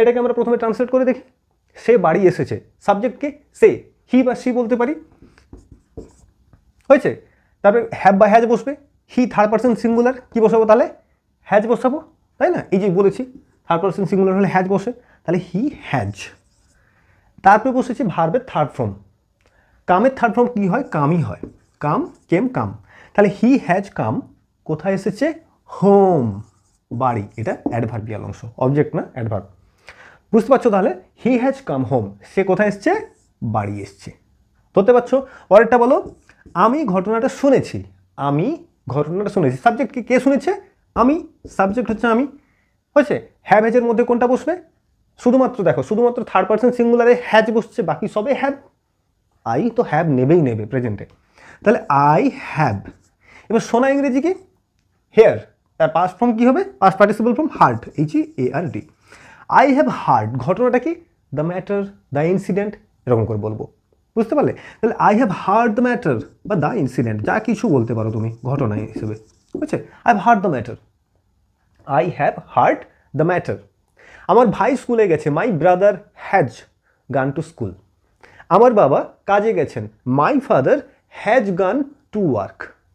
এটাকে আমরা প্রথমে ট্রান্সলেট করে দেখি। সে বাড়ি এসেছে। সাবজেক্টকে সে হি বা সি বলতে পারি। হয়েছে? তারপরে হ্যাভ বা হ্যাজ বসবে। হি থার্ড পার্সন সিঙ্গুলার কী বসাবো তাহলে? হ্যাজ বসাবো। তাই না? এই যে বলেছি থার্ড পার্সন সিঙ্গুলার হলে হ্যাজ বসে। তাহলে হি হ্যাজ তারপরে বসেছে ভার্বের থার্ড ফর্ম কামের থার্ড ফর্ম কী হয়? কামই হয়। কাম, কেম, কাম। তাহলে হি হ্যাজ কাম কোথায় এসেছে? হোম বাড়ি। এটা অ্যাডভার্বিয়াল অংশ। অবজেক্ট না অ্যাডভার্ব বুঝতে পারছ তাহলে? হি হ্যাজ কাম হোম সে কোথায় এসছে? বাড়ি এসছে। ধরতে পারছ? পরেরটা বলো। আমি ঘটনাটা শুনেছি। আমি ঘটনাটা শুনেছি। সাবজেক্ট কি শুনেছে? আমি। সাবজেক্ট হচ্ছে আমি। হয়েছে? হ্যাজের মধ্যে কোনটা বসবে? শুধুমাত্র দেখো, শুধুমাত্র থার্ড পার্সন সিঙ্গুলারে হ্যাজ বসছে, বাকি সবে হ্যাভ আই তো হ্যাভ নেবেই নেবে প্রেজেন্টে তাহলে আই হ্যাভ এবার শোনা ইংরেজি কি হেয়ার তার পাস্ট ফর্ম কী হবে? Past participle form heard H E A R D I have heard ঘটনাটা কি? দ্য ম্যাটার দ্য ইনসিডেন্ট এরকম করে বলব। বুঝতে পারলে? তাহলে I have heard the matter বা দ্য ইনসিডেন্ট যা কিছু বলতে পারো তুমি ঘটনা হিসেবে। বুঝছে? I have heard the matter I have heard the matter আমার ভাই স্কুলে গেছে my brother has gone to school আমার বাবা কাজে গেছেন my father has gone to work